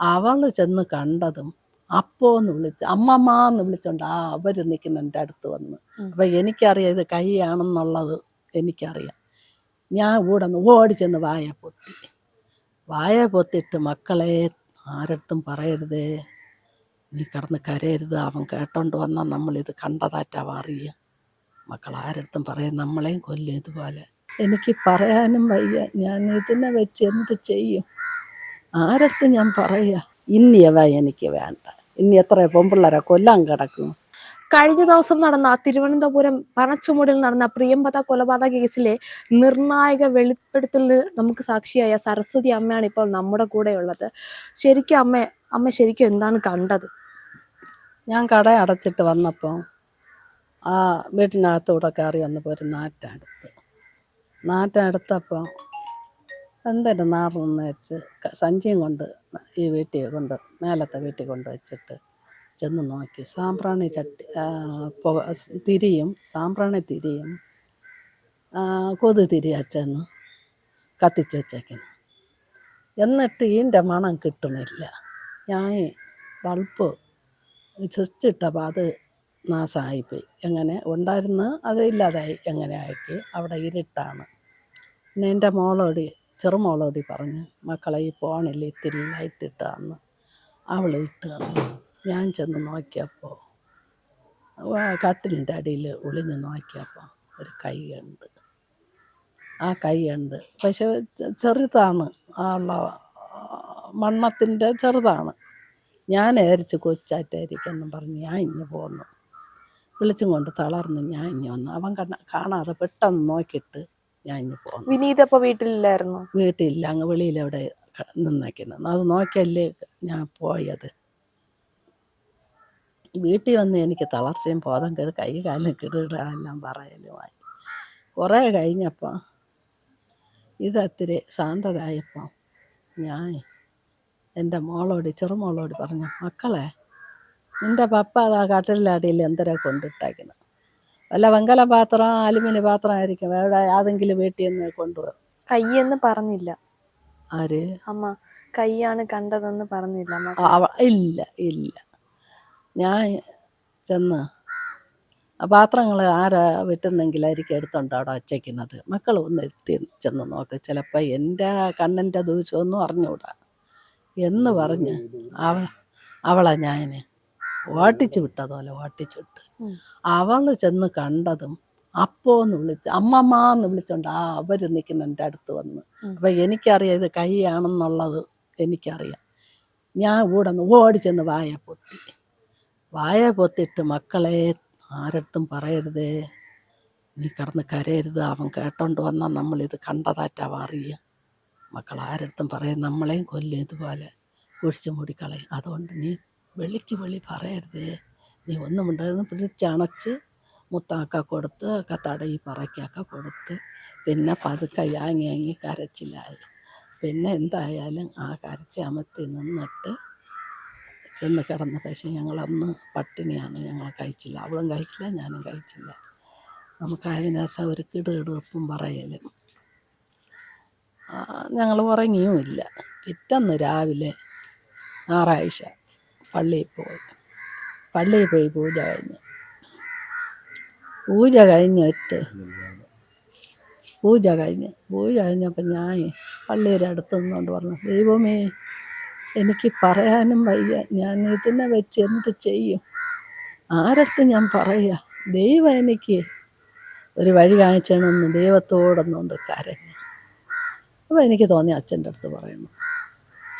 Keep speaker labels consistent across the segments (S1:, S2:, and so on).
S1: അവൾ ചെന്ന് കണ്ടതും അപ്പോ എന്ന് വിളിച്ച് അമ്മമ്മന്ന് വിളിച്ചോണ്ട് ആ അവർ നിൽക്കുന്ന എന്റെ അടുത്ത് വന്ന്. അപ്പം എനിക്കറിയാം ഇത് കൈയാണെന്നുള്ളത് എനിക്കറിയാം. ഞാൻ കൂടെ ഒന്ന് ഓടി ചെന്ന് വായ പൊത്തി വായ പൊത്തിട്ട് മക്കളെ ആരടുത്തും പറയരുതേ. നീ കിടന്ന് കരയരുത്. അവൻ കേട്ടോണ്ട് വന്നാൽ നമ്മളിത് കണ്ടതാറ്റാ അറിയുക മക്കൾ ആരടുത്തും പറയും നമ്മളെയും കൊല്ലും ഇതുപോലെ. എനിക്ക് പറയാനും വയ്യ. ഞാൻ ഇതിനെ വെച്ച് എന്ത് ചെയ്യും? ആരടുത്ത് ഞാൻ പറയാ? ഇന്നിയവ എനിക്ക് വേണ്ട. ഇനി എത്ര പെമ്പിള്ളേരെ കൊല്ലാൻ കിടക്കും?
S2: കഴിഞ്ഞ ദിവസം നടന്ന തിരുവനന്തപുരം പണച്ചുമൂടിൽ നടന്ന പ്രിയംപത കൊലപാതക കേസിലെ നിർണായക വെളിപ്പെടുത്തലിന് നമുക്ക് സാക്ഷിയായ സരസ്വതി അമ്മയാണ് ഇപ്പോൾ നമ്മുടെ കൂടെ ഉള്ളത് ശരിക്കും അമ്മ അമ്മ ശരിക്കും എന്താണ് കണ്ടത്?
S1: ഞാൻ കട അടച്ചിട്ട് വന്നപ്പോൾ ആ വീട്ടിനകത്തൂടെ കയറി വന്നപ്പോൾ ഒരു നാറ്റടുത്ത് നാറ്റടുത്തപ്പോൾ എന്തൊരു നാറെന്ന് വെച്ച് സഞ്ചിയും കൊണ്ട് ഈ വീട്ടിൽ കൊണ്ട് മേലത്തെ വീട്ടിൽ കൊണ്ട് വെച്ചിട്ട് ചെന്ന് നോക്കി. സാമ്പ്രാണി ചട്ടി പുക തിരിയും സാമ്പ്രാണി തിരിയും കൊതു തിരിയാറ്റെന്ന് കത്തിച്ച് വെച്ചേക്കുന്നു. എന്നിട്ട് ഇതിന്റെ മണം കിട്ടണില്ല ഞാൻ ബൾബ് സ്വിച്ച് ഇട്ടപ്പോൾ അത് നാശമായിപ്പോയി എങ്ങനെ? ഉണ്ടായിരുന്നു അത് ഇല്ലാതായി. എങ്ങനെ ആക്കി അവിടെ ഇരുട്ടാണ്. പിന്നെ എന്റെ മോളോടി ചെറുമോളോടി പറഞ്ഞു മക്കളെ ഈ ഫോണിൽ ഇത്തിരി ലൈറ്റ് ഇട്ടാന്ന്. അവൾ ഇട്ട് തന്നു. ഞാൻ ചെന്ന് നോക്കിയപ്പോൾ കട്ടിലിന്റെ അടിയിൽ ഒളിഞ്ഞ് നോക്കിയപ്പോൾ ഒരു കൈ ഉണ്ട് ആ കൈ ഉണ്ട് പക്ഷെ ചെറുതാണ്. ഉള്ള മണ്ണത്തിന്റെ ചെറുതാണ്. ഞാൻ ഏരിച്ച് കൊച്ചായിട്ടായിരിക്കും പറഞ്ഞ് ഞാൻ ഇഞ്ഞ് പോന്നു. വിളിച്ചും കൊണ്ട് തളർന്ന് ഞാൻ ഇഞ്ഞ് വന്നു. അവൻ കണ്ണ കാണാതെ പെട്ടെന്ന് നോക്കിയിട്ട് ഞാൻ ഇന്ന് പോകുന്നു
S2: വിനീത് അപ്പൊ വീട്ടിലില്ലായിരുന്നു?
S1: വീട്ടിലില്ല. അങ്ങ് വെളിയിൽ അവിടെ നിന്നേക്കുന്നത് അത് നോക്കിയല്ലേ ഞാൻ പോയത്. വീട്ടിൽ വന്ന് എനിക്ക് തളർച്ചയും ബോധം കേട് കൈ കാലും കിടുകിട എല്ലാം പറയലുമായി. കുറേ കഴിഞ്ഞപ്പോൾ ഇത് അത്തിരി ശാന്തതായപ്പോൾ ഞാൻ എന്റെ മോളോട് ചെറുമോളോട് പറഞ്ഞു മക്കളെ നിന്റെ പപ്പ അതാ കട്ടിലടിയിൽ എന്തരാ കൊണ്ടിട്ടേക്കുന്നത്? വല്ല വെങ്കല പാത്രം അലുമിനി പാത്രം ആയിരിക്കും. എവിടെ ഏതെങ്കിലും വീട്ടിൽ നിന്ന് കൊണ്ടുപോകും
S2: കയ്യെന്ന് പറഞ്ഞില്ല.
S1: ആര്?
S2: അമ്മ കൈയാണ് കണ്ടതെന്ന് പറഞ്ഞില്ല അമ്മ.
S1: ആ, അവ ഇല്ല ഇല്ല. ഞാൻ ചെന്ന് ആ പാത്രങ്ങൾ ആരാ വിട്ടുന്നെങ്കിലായിരിക്കും എടുത്തുണ്ട് അവിടെ വച്ചേക്കുന്നത്. മക്കൾ ഒന്ന് എത്തി ചെന്ന് നോക്ക്. ചിലപ്പോൾ എന്റെ കണ്ണന്റെ ദൂഷ്യമൊന്നും അറിഞ്ഞുകൂടാ എന്ന് പറഞ്ഞ് അവ അവളെ ഞാൻ ഓട്ടിച്ചു വിട്ടതുപോലെ ഓട്ടിച്ചു വിട്ട്. അവൾ ചെന്ന് കണ്ടതും അപ്പോന്ന് വിളിച്ച് അമ്മമാന്ന് വിളിച്ചോണ്ട് ആ അവർ നിൽക്കുന്ന എന്റെ അടുത്ത് വന്ന് അപ്പൊ എനിക്കറിയാം ഇത് കൈയാണെന്നുള്ളത് എനിക്കറിയാം. ഞാൻ കൂടെ ഒന്ന് ഓടി ചെന്ന് വായ പൊത്തി. വായ പൊത്തിട്ട് മക്കളെ ആരടുത്തും പറയരുതേ. നീ കിടന്ന് കരയരുത്. അവൻ കേട്ടോണ്ട് വന്നാൽ നമ്മളിത് കണ്ടതാറ്റാ അറിയുക മക്കൾ ആരടുത്തും പറയും നമ്മളെയും കൊല്ലും ഇതുപോലെ. ഒഴിച്ചു മൂടിക്കളയും. അതുകൊണ്ട് നീ വെളിക്ക് വെളി പറയരുതേ. നീ ഒന്നും ഉണ്ടായിരുന്നു ചണച്ച് മുത്താക്ക കൊടുത്ത് ഒക്കെ തടയി പറയ്ക്കൊക്കെ കൊടുത്ത് പിന്നെ പതുക്കെ യാങ്ങി യാങ്ങി കരച്ചിലായി. പിന്നെ എന്തായാലും ആ കരച്ച അമത്തി നിന്നിട്ട് ചെന്ന് കിടന്ന് പക്ഷേ ഞങ്ങളന്ന് പട്ടിണിയാണ് ഞങ്ങൾ കഴിച്ചില്ല. അവളും കഴിച്ചില്ല ഞാനും കഴിച്ചില്ല. നമുക്ക് അതിനാസം ഒരു കിടുകിടുപ്പും പറയലും. ഞങ്ങൾ ഉറങ്ങിയുമില്ല. പിറ്റന്ന് രാവിലെ ഞായറാഴ്ച പള്ളിയിൽ പോയി. പള്ളിയിൽ പോയി പൂജ കഴിഞ്ഞ്. പൂജ കഴിഞ്ഞിട്ട് പൂജ കഴിഞ്ഞ്. പൂജ കഴിഞ്ഞപ്പോൾ ഞാൻ പള്ളിയുടെ അടുത്ത് നിന്നുകൊണ്ട് പറഞ്ഞു ദൈവമേ എനിക്ക് പറയാനും വയ്യ. ഞാൻ ഇതിനെ വെച്ച് എന്ത് ചെയ്യും? ആരടുത്ത് ഞാൻ പറയുക ദൈവം എനിക്ക് ഒരു വഴി കാണിച്ചണമെന്ന് ദൈവത്തോടൊന്നും ഒന്ന് കരഞ്ഞു. അപ്പോൾ എനിക്ക് തോന്നി അച്ഛന്റെ അടുത്ത് പറയുന്നു.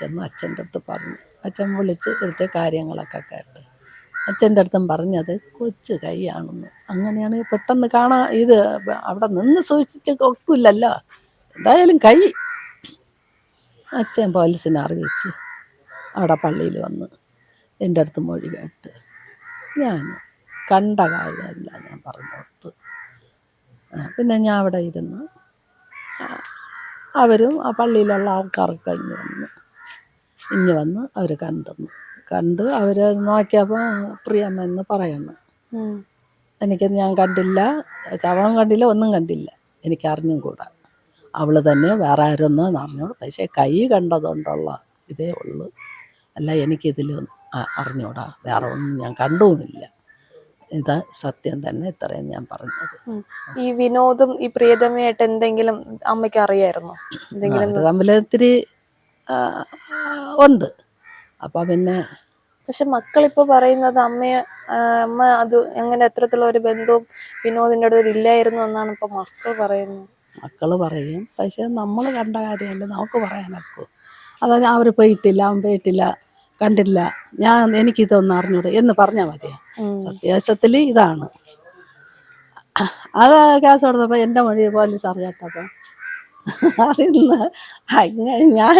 S1: ചെന്ന് അച്ഛന്റെ അടുത്ത് പറഞ്ഞു. അച്ഛൻ വിളിച്ച് ഇവിടുത്തെ കാര്യങ്ങളൊക്കെ കേട്ട്. അച്ഛന്റെ അടുത്തും പറഞ്ഞത് കൊച്ചു കൈയാണെന്ന്. അങ്ങനെയാണ് പെട്ടെന്ന് കാണാ ഇത് അവിടെ നിന്ന് സൂക്ഷിച്ച് ഒക്കില്ലല്ലോ എന്തായാലും കൈ. അച്ഛൻ പോലീസിനെ അറിയിച്ച് അവിടെ പള്ളിയിൽ വന്ന് എന്റെ അടുത്ത് മൊഴി കേട്ട്. ഞാൻ കണ്ട കാര്യമല്ല ഞാൻ പറഞ്ഞു കൊടുത്തു പിന്നെ ഞാൻ അവിടെ ഇരുന്ന് അവരും ആ പള്ളിയിലുള്ള ആൾക്കാർക്ക് ഇഞ്ഞ് വന്ന് ഇഞ്ഞ് വന്ന് അവർ കണ്ടെന്നു. കണ്ട് അവർ നോക്കിയപ്പോൾ പ്രിയമ്മ എന്ന് പറയുന്നു. എനിക്ക് ഞാൻ കണ്ടില്ല. ചവളം കണ്ടില്ല ഒന്നും കണ്ടില്ല. എനിക്ക് അറിഞ്ഞും കൂടാ. അവൾ തന്നെ വേറെ ആരൊന്നും അറിഞ്ഞോളൂ പക്ഷേ കൈ കണ്ടതുകൊണ്ടുള്ള ഇതേ ഉള്ളൂ. അല്ല എനിക്കിതിൽ അറിഞ്ഞൂടാ. വേറെ ഒന്നും ഞാൻ കണ്ടുമില്ല. ഇതാ സത്യം തന്നെ ഇത്രയും ഞാൻ പറഞ്ഞത്.
S2: ഈ വിനോദും ഈ പ്രിയതമയായിട്ട് എന്തെങ്കിലും അമ്മയ്ക്ക് അറിയായിരുന്നോ? എന്തെങ്കിലും
S1: തമ്മിൽ ഇത്തിരി ഉണ്ട്. അപ്പം പിന്നെ
S2: പക്ഷെ മക്കളിപ്പോൾ പറയുന്നത് അമ്മയെ അമ്മ അത് അങ്ങനെ എത്രത്തിലുള്ള ഒരു ബന്ധവും വിനോദിന്റെ അടുത്ത് ഇല്ലായിരുന്നു എന്നാണ് ഇപ്പൊ മക്കൾ പറയുന്നത്.
S1: മക്കൾ പറയും പക്ഷെ നമ്മൾ കണ്ട കാര്യമല്ല നമുക്ക് പറയാനൊക്കും. അതായത് അവർ പോയിട്ടില്ല അവൻ പോയിട്ടില്ല കണ്ടില്ല ഞാൻ എനിക്കിതൊന്നും അറിഞ്ഞൂടെ എന്ന് പറഞ്ഞാൽ
S2: മതി
S1: സത്യാവശ്യത്തിൽ ഇതാണ്. അത് കേസ് കൊടുത്തപ്പോൾ എന്റെ മൊഴി പോലീസ് അറിയാത്തപ്പോൾ അതിന്ന് ഞാൻ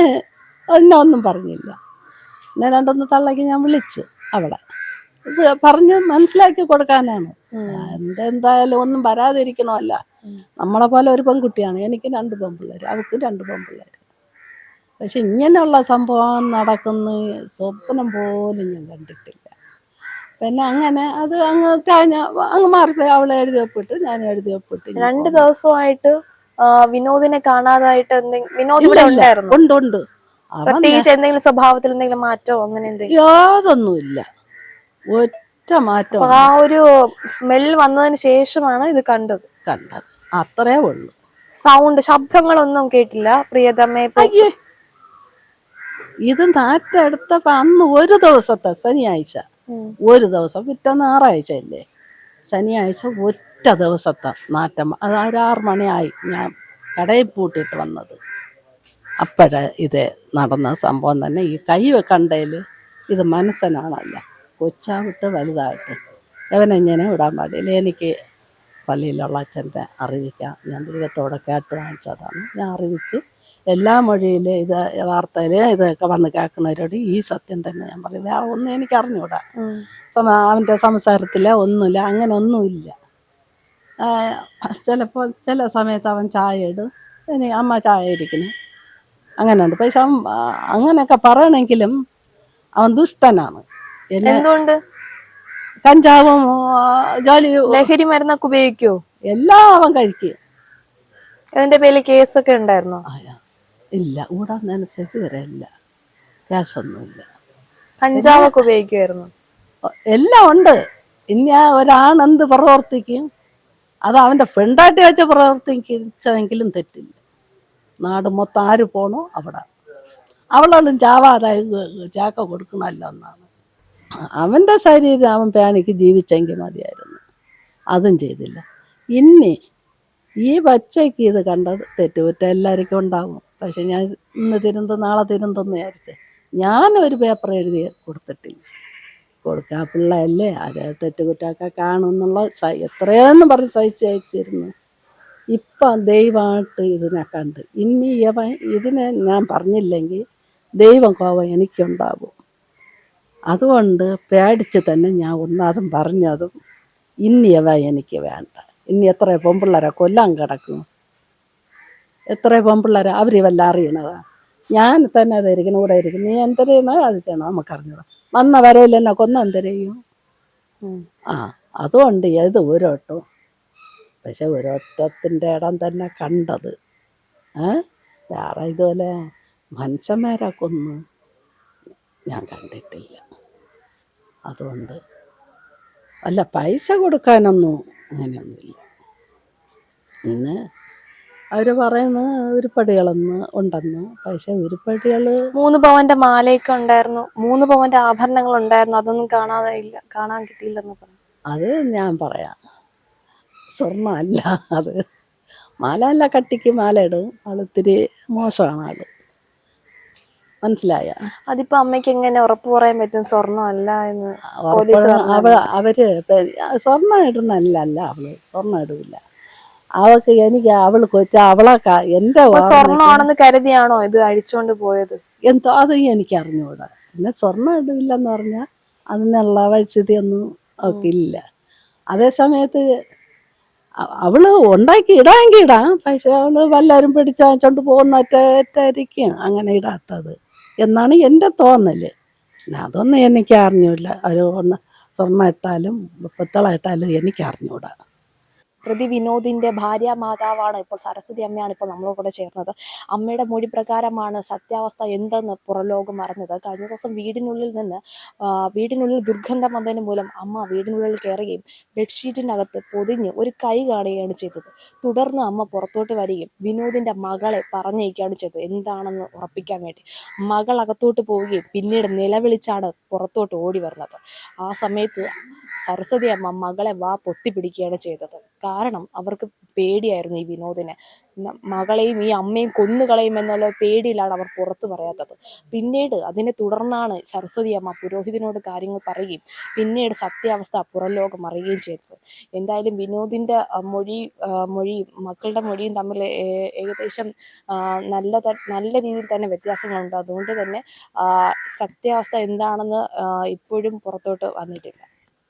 S1: എന്നെ ഒന്നും പറഞ്ഞില്ല. എന്നെ രണ്ടൊന്ന് തള്ളക്ക് ഞാൻ വിളിച്ച് അവളെ പറഞ്ഞ് മനസ്സിലാക്കി കൊടുക്കാനാണ്. എന്തെന്തായാലും ഒന്നും വരാതിരിക്കണമല്ല. നമ്മളെ പോലെ ഒരു പെൺകുട്ടിയാണ്. എനിക്ക് രണ്ട് പെൺപിള്ളേർ അവൾക്ക് രണ്ട് പെൺപിള്ളേർ പക്ഷെ ഇങ്ങനെയുള്ള സംഭവം നടക്കുന്ന സ്വപ്നം പോലും ഞാൻ കണ്ടിട്ടില്ല. പിന്നെ അങ്ങനെ അത് അങ്ങ് തേഞ്ഞ അങ്ങ് മാറിപ്പോയി. അവളെ എഴുതി ഒപ്പിട്ട് ഞാൻ എഴുതി ഒപ്പിട്ട് ഇങ്ങ്
S2: രണ്ട് ദിവസമായിട്ട് വിനോദിനെ കാണാതായിട്ട് എന്തെങ്കിലും വിനോദ്
S1: ഉണ്ട് ഉണ്ട്.
S2: പ്രത്യേകിച്ച് എന്തെങ്കിലും സ്വഭാവത്തിൽ എന്തെങ്കിലും മാറ്റോ അങ്ങനെ എന്തെങ്കിലും
S1: യാതൊന്നുമില്ല. ഒറ്റ മാറ്റം
S2: ആ ഒരു സ്മെൽ വന്നതിന് ശേഷമാണ് ഇത് കണ്ടത്.
S1: കണ്ടത്. അത്രേ ഉള്ളൂ.
S2: സൗണ്ട് ശബ്ദങ്ങളൊന്നും കേട്ടില്ല.
S1: പ്രിയതമ്മേ ഇത് നാറ്റെടുത്തപ്പോ അന്ന് ഒരു ദിവസത്തെ ശനിയാഴ്ച. ഒരു ദിവസം പിറ്റേ ഞായറാഴ്ച അല്ലേ? ശനിയാഴ്ച ഒറ്റ ദിവസത്തെ നാറ്റം. അത് ഒരു ആറ് മണിയായി ഞാൻ കടയിൽ പൂട്ടിയിട്ട് വന്നത്. അപ്പോഴ ഇത് നടന്ന സംഭവം തന്നെ. ഈ കൈ കണ്ടതിൽ ഇത് മനസ്സനാണല്ല. കൊച്ചാവിട്ട് വലുതായിട്ട്. അവനെങ്ങനെ വിടാൻ പാടില്ല. എനിക്ക് പള്ളിയിലുള്ള അച്ഛന്റെ അറിയിക്കാം ഞാൻ ദൈവത്തോടെ കേട്ട് വാങ്ങിച്ചതാണ്. ഞാൻ അറിവിച്ച് എല്ലാ മൊഴിയിലും ഇത് വാർത്തയിൽ ഇതൊക്കെ വന്ന് കേൾക്കുന്നവരോട് ഈ സത്യം തന്നെ ഞാൻ പറയും. വേറെ ഒന്നും എനിക്ക് അറിഞ്ഞൂടാ അവന്റെ സംസാരത്തില ഒന്നുമില്ല. അങ്ങനെ ഒന്നുമില്ല. ചിലപ്പോൾ ചില സമയത്ത് അവൻ ചായ ഇടും. ഇനി അമ്മ ചായ ഇരിക്കുന്നു. അങ്ങനെയുണ്ട്. പക്ഷെ അവൻ അങ്ങനെയൊക്കെ പറയണമെങ്കിലും അവൻ ദുഷ്ടനാണ്.
S2: എന്തുകൊണ്ട്?
S1: കഞ്ചാവും ജോലി
S2: ലഹരി മരുന്നൊക്കെ ഉപയോഗിക്കോ?
S1: എല്ലാം അവൻ കഴിക്കും.
S2: അതിന്റെ പേരിൽ കേസൊക്കെ ഉണ്ടായിരുന്നോ?
S1: ഇല്ല. ഊടാന്നനുസരിച്ച് വരെ ഇല്ല. കേസൊന്നുമില്ല.
S2: കഞ്ചാവൊക്കെ ഉപയോഗിക്കുമായിരുന്നു
S1: എല്ലാം ഉണ്ട്. ഇനി ആ ഒരാണെന്ത് പ്രവർത്തിക്കും? അത് അവന്റെ ഫ്രണ്ടായിട്ട് വെച്ച് പ്രവർത്തിച്ചതെങ്കിലും തെറ്റില്ല. നാട് മൊത്തം ആര് പോണോ അവിടെ. അവളൊന്നും ചാവാതായി ചാക്ക കൊടുക്കണമല്ലോ എന്നാണ്. അവന്റെ ശരീരം അവൻ പേണിക്ക് ജീവിച്ചെങ്കിൽ മതിയായിരുന്നു. അതും ചെയ്തില്ല. ഇനി ഈ പച്ചയ്ക്ക് ഇത് കണ്ടത് തെറ്റുകുറ്റ എല്ലാവർക്കും ഉണ്ടാകും പക്ഷെ ഞാൻ ഇന്ന് തിരുന്ത് നാളെ തിരുന്തെന്ന് വിചാരിച്ച് ഞാനൊരു പേപ്പർ എഴുതി കൊടുത്തിട്ടില്ല. കൊടുക്കാ പിള്ളയല്ലേ ആര് തെറ്റുകുറ്റമൊക്കെ കാണുമെന്നുള്ള എത്രയെന്ന് പറഞ്ഞ് സഹിച്ച് അയച്ചിരുന്നു. ഇപ്പം ദൈവമായിട്ട് ഇതിനെ കണ്ട്. ഇനി ഇവൻ ഇതിനെ ഞാൻ പറഞ്ഞില്ലെങ്കിൽ ദൈവം കോപം എനിക്കുണ്ടാവും. അതുകൊണ്ട് പേടിച്ച് തന്നെ ഞാൻ ഒന്നാതും പറഞ്ഞതും ഇനിയവ എനിക്ക് വേണ്ട. ഇനി എത്ര പൊമ്പിള്ളേരെ കൊല്ലാൻ കിടക്കും? എത്ര പൊമ്പിള്ളേരെ? അവർ വല്ല അറിയണതാ. ഞാൻ തന്നെ അതായിരിക്കണം ഇവിടെ ഇരിക്കുന്നു നീ എന്തരെയെന്ന് അത് ചെയ്യണം നമുക്കറിഞ്ഞൂടാ. വന്ന വരയിൽ എന്നെ
S2: കൊന്നെന്തരെയും
S1: ആ അതുകൊണ്ട് ഏത് ഊരോട്ടും പക്ഷെ ഒരൊറ്റത്തിന്റെ ഇടം തന്നെ കണ്ടത്. ഏ? വേറെ ഇതുപോലെ മനുഷ്യന്മാരെ കൊന്ന് ഞാൻ കണ്ടിട്ടില്ല. അതുകൊണ്ട് അല്ല പൈസ കൊടുക്കാനൊന്നും അങ്ങനെയൊന്നുമില്ല. പിന്നെ അവർ പറയുന്ന ഉരുപ്പടികളെന്ന് ഉണ്ടെന്ന്. പക്ഷെ ഉരുപ്പടികൾ
S2: മൂന്ന് പവന്റെ മാലയൊക്കെ ഉണ്ടായിരുന്നു. മൂന്ന് പവന്റെ ആഭരണങ്ങൾ ഉണ്ടായിരുന്നു. അതൊന്നും കാണാതെ ഇല്ല. കാണാൻ കിട്ടിയില്ലെന്ന് പറഞ്ഞു.
S1: അത് ഞാൻ പറയാം. സ്വർണമല്ല അത്. മാല അല്ല കട്ടിക്ക് മാല ഇടും. ആളിത്തിരി മോശമാണ് ആൾ. മനസ്സിലായ?
S2: അതിപ്പോ അമ്മയ്ക്ക് എങ്ങനെ ഉറപ്പ് പറയാൻ പറ്റും? സ്വർണം അല്ല എന്ന്
S1: അവ അവർ സ്വർണം ഇടുന്നല്ല അല്ല അവൾ. സ്വർണം ഇടില്ല അവൾക്ക് എനിക്ക് അവൾ കൊച്ച അവളെ എന്റെ
S2: സ്വർണമാണെന്ന് കരുതിയാണോ ഇത് അഴിച്ചോണ്ട് പോയത്?
S1: എന്തോ അത് എനിക്ക് അറിഞ്ഞുകൂടാ പിന്നെ സ്വർണം ഇടില്ലെന്ന് പറഞ്ഞാൽ അതിനുള്ള വൈദ്യുതിയൊന്നും അവൾക്ക് ഇല്ല അതേ സമയത്ത് അവൾ ഉണ്ടാക്കി ഇടാമെങ്കിൽ ഇടാം. പക്ഷെ അവൾ വല്ലവരും പോകുന്ന പോകുന്നറ്റായിരിക്കും അങ്ങനെ ഇടാത്തത്. എന്നാണ് എന്റെ തോന്നൽ. പിന്നെ അതൊന്നും എനിക്ക് അറിഞ്ഞൂല ഒരു ഒന്ന് സ്വർണം ഇട്ടാലും പിത്തള ഇട്ടാലും എനിക്ക് അറിഞ്ഞൂടാ
S2: പ്രതി വിനോദിന്റെ ഭാര്യ മാതാവാണ്. ഇപ്പോൾ സരസ്വതി അമ്മയാണ് ഇപ്പോൾ നമ്മളോട് കൂടെ ചേർന്നത്. അമ്മയുടെ മൊഴി പ്രകാരമാണ് സത്യാവസ്ഥ എന്തെന്ന് പുറലോകം അറിഞ്ഞത്. കഴിഞ്ഞ ദിവസം വീടിനുള്ളിൽ നിന്ന് വീടിനുള്ളിൽ ദുർഗന്ധം വന്നതിന് മൂലം അമ്മ വീടിനുള്ളിൽ കയറുകയും ബെഡ്ഷീറ്റിനകത്ത് പൊതിഞ്ഞ് ഒരു കൈ കാണുകയാണ് ചെയ്തത്. തുടർന്ന് അമ്മ പുറത്തോട്ട് വരികയും വിനോദിന്റെ മകളെ പറഞ്ഞയക്കുകയാണ് ചെയ്തത്. എന്താണെന്ന് ഉറപ്പിക്കാൻ വേണ്ടി. മകൾ അകത്തോട്ട് പോവുകയും പിന്നീട് നിലവിളിച്ചാണ് പുറത്തോട്ട് ഓടി വരുന്നത്. ആ സമയത്ത് സരസ്വതി അമ്മ മകളെ വാ പൊത്തിപ്പിടിക്കുകയാണ് ചെയ്തത്. കാരണം അവർക്ക് പേടിയായിരുന്നു ഈ വിനോദിനെ. മകളെയും ഈ അമ്മയും കൊന്നുകളയും എന്നുള്ള പേടിയിലാണ് അവർ പുറത്തു പറയാത്തത്. പിന്നീട് അതിനെ തുടർന്നാണ് സരസ്വതി അമ്മ പുരോഹിതനോട് കാര്യങ്ങൾ പറയുകയും പിന്നീട് സത്യാവസ്ഥ പുറം ലോകം അറിയുകയും ചെയ്തത്. എന്തായാലും വിനോദിന്റെ മൊഴി മൊഴിയും മക്കളുടെ മൊഴിയും തമ്മിൽ ഏകദേശം നല്ല നല്ല രീതിയിൽ തന്നെ വ്യത്യാസങ്ങളുണ്ട്. അതുകൊണ്ട് തന്നെ സത്യാവസ്ഥ എന്താണെന്ന് ഇപ്പോഴും പുറത്തോട്ട് വന്നിട്ടില്ല.